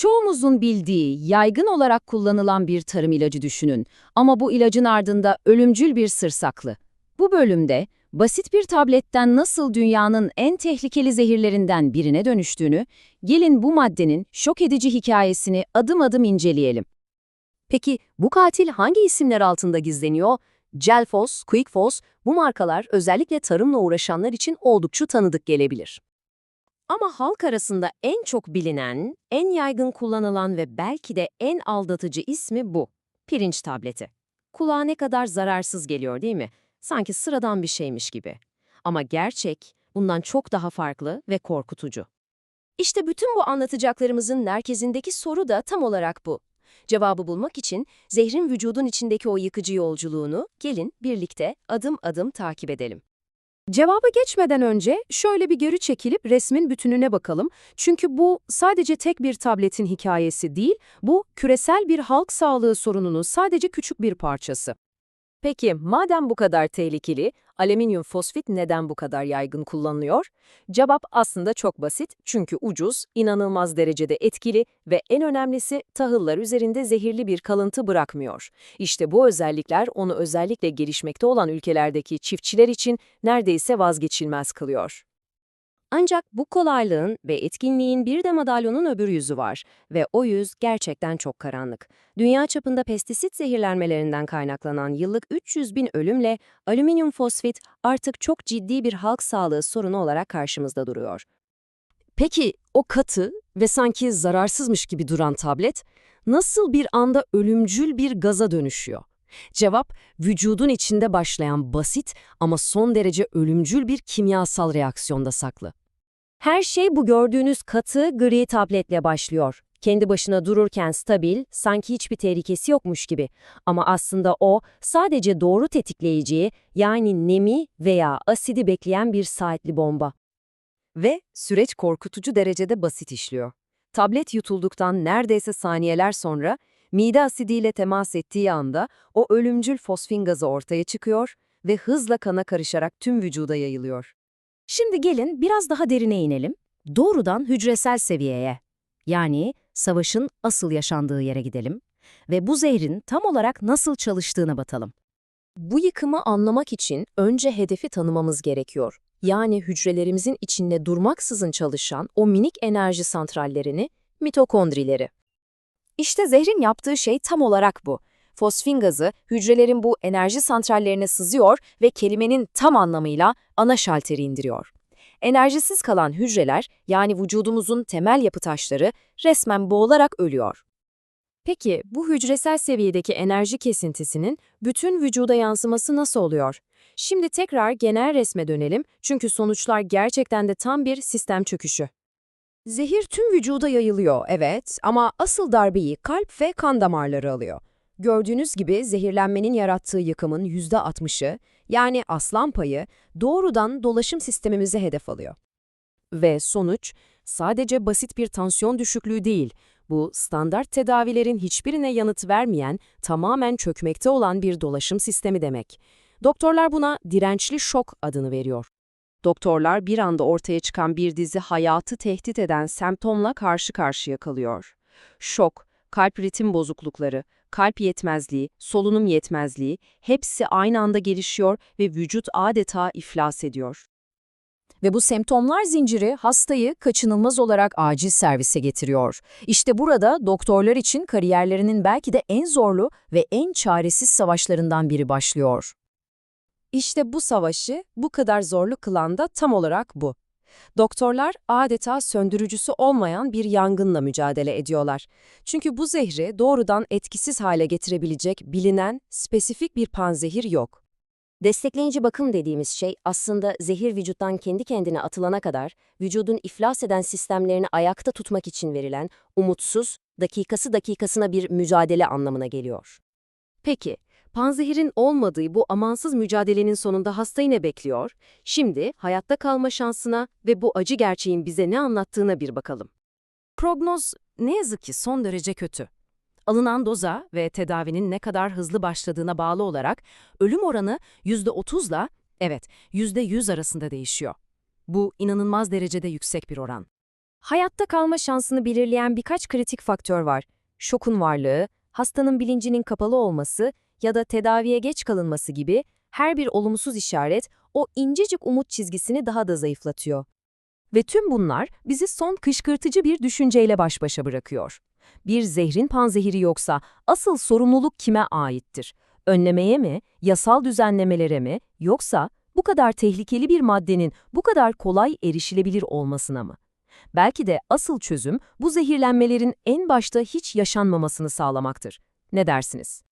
Çoğumuzun bildiği, yaygın olarak kullanılan bir tarım ilacı düşünün. Ama bu ilacın ardında ölümcül bir sır saklı. Bu bölümde basit bir tabletten nasıl dünyanın en tehlikeli zehirlerinden birine dönüştüğünü, gelin bu maddenin şok edici hikayesini adım adım inceleyelim. Peki bu katil hangi isimler altında gizleniyor? Gelfos, Quickfos bu markalar özellikle tarımla uğraşanlar için oldukça tanıdık gelebilir. Ama halk arasında en çok bilinen, en yaygın kullanılan ve belki de en aldatıcı ismi bu. Pirinç tableti. Kulağa ne kadar zararsız geliyor değil mi? Sanki sıradan bir şeymiş gibi. Ama gerçek bundan çok daha farklı ve korkutucu. İşte bütün bu anlatacaklarımızın merkezindeki soru da tam olarak bu. Cevabı bulmak için zehrin vücudun içindeki o yıkıcı yolculuğunu gelin birlikte adım adım takip edelim. Cevaba geçmeden önce şöyle bir geri çekilip resmin bütününe bakalım. Çünkü bu sadece tek bir tabletin hikayesi değil, bu küresel bir halk sağlığı sorununun sadece küçük bir parçası. Peki madem bu kadar tehlikeli, alüminyum fosfit neden bu kadar yaygın kullanılıyor? Cevap aslında çok basit çünkü ucuz, inanılmaz derecede etkili ve en önemlisi tahıllar üzerinde zehirli bir kalıntı bırakmıyor. İşte bu özellikler onu özellikle gelişmekte olan ülkelerdeki çiftçiler için neredeyse vazgeçilmez kılıyor. Ancak bu kolaylığın ve etkinliğin bir de madalyonun öbür yüzü var ve o yüz gerçekten çok karanlık. Dünya çapında pestisit zehirlenmelerinden kaynaklanan yıllık 300 bin ölümle alüminyum fosfit artık çok ciddi bir halk sağlığı sorunu olarak karşımızda duruyor. Peki o katı ve sanki zararsızmış gibi duran tablet nasıl bir anda ölümcül bir gaza dönüşüyor? Cevap, vücudun içinde başlayan basit ama son derece ölümcül bir kimyasal reaksiyonda saklı. Her şey bu gördüğünüz katı gri tabletle başlıyor. Kendi başına dururken stabil, sanki hiçbir tehlikesi yokmuş gibi. Ama aslında o sadece doğru tetikleyiciyi yani nemi veya asidi bekleyen bir saatli bomba. Ve süreç korkutucu derecede basit işliyor. Tablet yutulduktan neredeyse saniyeler sonra mide asidiyle temas ettiği anda o ölümcül fosfin gazı ortaya çıkıyor ve hızla kana karışarak tüm vücuda yayılıyor. Şimdi gelin biraz daha derine inelim. Doğrudan hücresel seviyeye. Yani savaşın asıl yaşandığı yere gidelim ve bu zehrin tam olarak nasıl çalıştığına bakalım. Bu yıkımı anlamak için önce hedefi tanımamız gerekiyor. Yani hücrelerimizin içinde durmaksızın çalışan o minik enerji santrallerini, mitokondrileri. İşte zehrin yaptığı şey tam olarak bu. Fosfin gazı hücrelerin bu enerji santrallerine sızıyor ve kelimenin tam anlamıyla ana şalteri indiriyor. Enerjisiz kalan hücreler yani vücudumuzun temel yapı taşları resmen boğularak ölüyor. Peki bu hücresel seviyedeki enerji kesintisinin bütün vücuda yansıması nasıl oluyor? Şimdi tekrar genel resme dönelim çünkü sonuçlar gerçekten de tam bir sistem çöküşü. Zehir tüm vücuda yayılıyor, evet ama asıl darbeyi kalp ve kan damarları alıyor. Gördüğünüz gibi zehirlenmenin yarattığı yıkımın %60'ı, yani aslan payı, doğrudan dolaşım sistemimize hedef alıyor. Ve sonuç, sadece basit bir tansiyon düşüklüğü değil, bu standart tedavilerin hiçbirine yanıt vermeyen, tamamen çökmekte olan bir dolaşım sistemi demek. Doktorlar buna dirençli şok adını veriyor. Doktorlar bir anda ortaya çıkan bir dizi hayatı tehdit eden semptomla karşı karşıya kalıyor. Şok, kalp ritim bozuklukları, kalp yetmezliği, solunum yetmezliği hepsi aynı anda gelişiyor ve vücut adeta iflas ediyor. Ve bu semptomlar zinciri hastayı kaçınılmaz olarak acil servise getiriyor. İşte burada doktorlar için kariyerlerinin belki de en zorlu ve en çaresiz savaşlarından biri başlıyor. İşte bu savaşı bu kadar zorlu kılan da tam olarak bu. Doktorlar adeta söndürücüsü olmayan bir yangınla mücadele ediyorlar. Çünkü bu zehri doğrudan etkisiz hale getirebilecek bilinen spesifik bir panzehir yok. Destekleyici bakım dediğimiz şey aslında zehir vücuttan kendi kendine atılana kadar vücudun iflas eden sistemlerini ayakta tutmak için verilen umutsuz, dakikası dakikasına bir mücadele anlamına geliyor. Peki, panzehirin olmadığı bu amansız mücadelenin sonunda hastayı ne bekliyor? Şimdi hayatta kalma şansına ve bu acı gerçeğin bize ne anlattığına bir bakalım. Prognoz ne yazık ki son derece kötü. Alınan doza ve tedavinin ne kadar hızlı başladığına bağlı olarak ölüm oranı %30'la, evet %100 arasında değişiyor. Bu inanılmaz derecede yüksek bir oran. Hayatta kalma şansını belirleyen birkaç kritik faktör var. Şokun varlığı, hastanın bilincinin kapalı olması ya da tedaviye geç kalınması gibi her bir olumsuz işaret o incecik umut çizgisini daha da zayıflatıyor. Ve tüm bunlar bizi son kışkırtıcı bir düşünceyle baş başa bırakıyor. Bir zehrin panzehiri yoksa asıl sorumluluk kime aittir? Önlemeye mi, yasal düzenlemelere mi, yoksa bu kadar tehlikeli bir maddenin bu kadar kolay erişilebilir olmasına mı? Belki de asıl çözüm bu zehirlenmelerin en başta hiç yaşanmamasını sağlamaktır. Ne dersiniz?